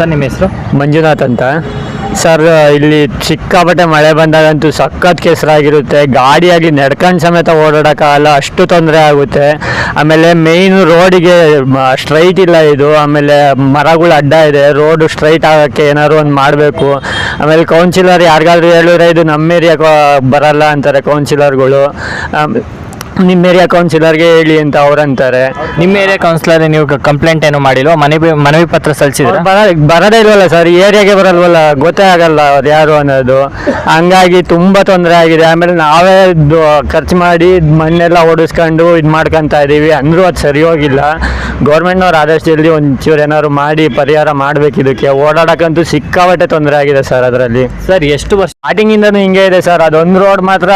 Sir, ನಿಮ್ಮ ಹೆಸರು? ಮಂಜುನಾಥ್ ಅಂತ. ಸರ್, ಇಲ್ಲಿ ಸಿಕ್ಕಾಪಟ್ಟೆ ಮಳೆ ಬಂದಾಗಂತೂ ಸಖತ್ ಕೆಸರಾಗಿರುತ್ತೆ. ಗಾಡಿಯಾಗಿ ನಡ್ಕೊಂಡು ಸಮೇತ ಓಡಾಡೋಕ್ಕಾಗಲ್ಲ, ಅಷ್ಟು ತೊಂದರೆ ಆಗುತ್ತೆ. ಆಮೇಲೆ ಮೇಯ್ನು ರೋಡಿಗೆ ಸ್ಟ್ರೈಟ್ ಇಲ್ಲ ಇದು. ಆಮೇಲೆ ಮರಗಳು ಅಡ್ಡ ಇದೆ. ರೋಡು ಸ್ಟ್ರೈಟ್ ಆಗೋಕ್ಕೆ ಏನಾದ್ರು ಒಂದು ಮಾಡಬೇಕು. ಆಮೇಲೆ ಕೌನ್ಸಿಲರ್ ಯಾರಿಗಾದ್ರೂ ಹೇಳಿದ್ರೆ, ಇದು ನಮ್ಮ ಏರಿಯಾಗೆ ಬರಲ್ಲ ಅಂತಾರೆ ಕೌನ್ಸಿಲರ್ಗಳು ನಿಮ್ಮ ಏರಿಯಾ ಕೌನ್ಸಿಲರ್ಗೆ ಹೇಳಿ ಅಂತ ಅವ್ರಂತಾರೆ ನಿಮ್ಮ ಏರಿಯಾ ಕೌನ್ಸಿಲರ್ ನೀವು ಕಂಪ್ಲೇಂಟ್ ಏನು ಮಾಡಿಲ್ವಾ? ಮನವಿ ಮನವಿ ಪತ್ರ ಸಲ್ಲಿಸಿದ್ರೆ? ಬರದೇ ಬರ ಬರೋದೇ ಇಲ್ವಲ್ಲ ಸರ್ ಈ ಏರಿಯಾಗೆ ಬರಲ್ವಲ್ಲ? ಗೊತ್ತೇ ಆಗಲ್ಲ ಅವ್ರು ಯಾರು ಅನ್ನೋದು. ಹಂಗಾಗಿ ತುಂಬಾ ತೊಂದರೆ ಆಗಿದೆ. ಆಮೇಲೆ ನಾವೇ ದು- ಖರ್ಚು ಮಾಡಿ ಮಣ್ಣೆಲ್ಲ ಓಡಿಸ್ಕೊಂಡು ಇದು ಮಾಡ್ಕೊತಾ ಇದ್ದೀವಿ ಅಂದ್ರೂ ಅದು ಸರಿ ಹೋಗಿಲ್ಲ. ಗೌರ್ಮೆಂಟ್ನವ್ರು ಆದಷ್ಟು ಜಲ್ದಿ ಒಂಚೂರು ಏನಾದ್ರು ಮಾಡಿ ಪರಿಹಾರ ಮಾಡ್ಬೇಕು ಇದಕ್ಕೆ. ಓಡಾಡಕ್ಕಂತೂ ಸಿಕ್ಕಾಪಟ್ಟೆ ತೊಂದರೆ ಆಗಿದೆ ಸರ್ ಅದರಲ್ಲಿ. ಸರ್ ಎಷ್ಟು ವರ್ಷ ಇಂದ ಹಿಂಗೆ ಇದೆ ಸರ್ ಅದೊಂದು ರೋಡ್ ಮಾತ್ರ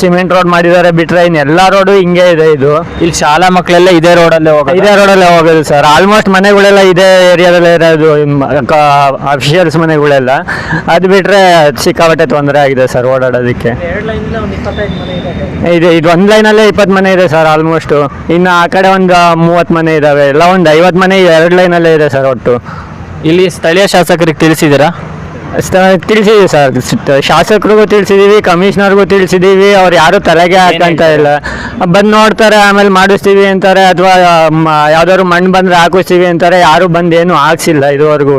ಸಿಮೆಂಟ್ ರೋಡ್ ಮಾಡಿದ್ದಾರೆ ಬಿಟ್ರೆ ಇನ್ನು ಎಲ್ಲ ರೋಡು ಹಿಂಗೆ ಇದೆ ಇದು. ಇಲ್ಲಿ ಶಾಲಾ ಮಕ್ಕಳೆಲ್ಲ ಇದೇ ರೋಡಲ್ಲೇ ಹೋಗೋದು. ಇದೇ ರೋಡಲ್ಲೇ ಹೋಗೋದು ಸರ್. ಆಲ್ಮೋಸ್ಟ್ ಮನೆಗಳೆಲ್ಲ ಇದೇ ಏರಿಯಾದಲ್ಲೇ ಇರೋದು. ಅಫಿಷಿಯಲ್ಸ್ ಮನೆಗಳೆಲ್ಲ. ಅದು ಬಿಟ್ರೆ ಸಿಕ್ಕಾಪಟ್ಟೆ ತೊಂದರೆ ಆಗಿದೆ ಸರ್ ಓಡಾಡೋದಕ್ಕೆ. ಇದು ಇದು ಒಂದು ಲೈನಲ್ಲೇ ಇಪ್ಪತ್ತು ಮನೆ ಇದೆ ಸರ್ ಆಲ್ಮೋಸ್ಟು ಇನ್ನು ಆ ಕಡೆ ಒಂದು ಮೂವತ್ತು ಮನೆ ಇದ್ದಾವೆ ಎಲ್ಲ ಒಂದು ಐವತ್ತು ಮನೆ ಎರಡು ಲೈನಲ್ಲೇ ಇದೆ ಸರ್ ಒಟ್ಟು. ಇಲ್ಲಿ ಸ್ಥಳೀಯ ಶಾಸಕರಿಗೆ ತಿಳಿಸಿದ್ದೀರಾ? ತಿಳಿಸಿದ್ದೀವಿ ಸರ್. ಶಾಸಕರಿಗೂ ತಿಳಿಸಿದ್ದೀವಿ ಕಮಿಷನರ್ಗೂ ತಿಳಿಸಿದ್ದೀವಿ ಅವ್ರು ಯಾರು ತಲೆಗೆ ಹಾಕಂತ ಇಲ್ಲ. ಬಂದು ನೋಡ್ತಾರೆ ಆಮೇಲೆ ಮಾಡಿಸ್ತೀವಿ ಅಂತಾರೆ ಅಥವಾ ಯಾವ್ದಾದ್ರು ಮಣ್ಣು ಬಂದರೆ ಹಾಕಿಸ್ತೀವಿ ಅಂತಾರೆ ಯಾರು ಬಂದು ಏನು ಹಾಕ್ಸಿಲ್ಲ ಇದುವರೆಗೂ.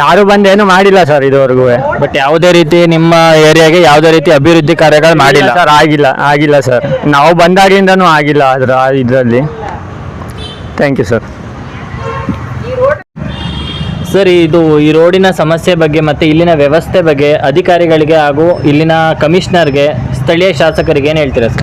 ಯಾರು ಬಂದು ಏನು ಮಾಡಿಲ್ಲ ಸರ್ ಇದುವರೆಗೂ. ಬಟ್ ಯಾವುದೇ ರೀತಿ ನಿಮ್ಮ ಏರಿಯಾಗೆ ಯಾವುದೇ ರೀತಿ ಅಭಿವೃದ್ಧಿ ಕಾರ್ಯಗಳು ಮಾಡಿಲ್ಲ. ಸರ್ ಆಗಿಲ್ಲ ಆಗಿಲ್ಲ ಸರ್. ನಾವು ಬಂದಾಗಿಂದನೂ ಆಗಿಲ್ಲ ಅದರ ಇದರಲ್ಲಿ. ಥ್ಯಾಂಕ್ ಯು ಸರ್ ಸರ್, ಇದು ಈ ರೋಡಿನ ಸಮಸ್ಯೆ ಬಗ್ಗೆ ಮತ್ತು ಇಲ್ಲಿನ ವ್ಯವಸ್ಥೆ ಬಗ್ಗೆ ಅಧಿಕಾರಿಗಳಿಗೆ ಹಾಗೂ ಇಲ್ಲಿನ ಕಮಿಷನರ್ಗೆ, ಸ್ಥಳೀಯ ಶಾಸಕರಿಗೆ ಏನು ಹೇಳ್ತೀರಾ ಸರ್?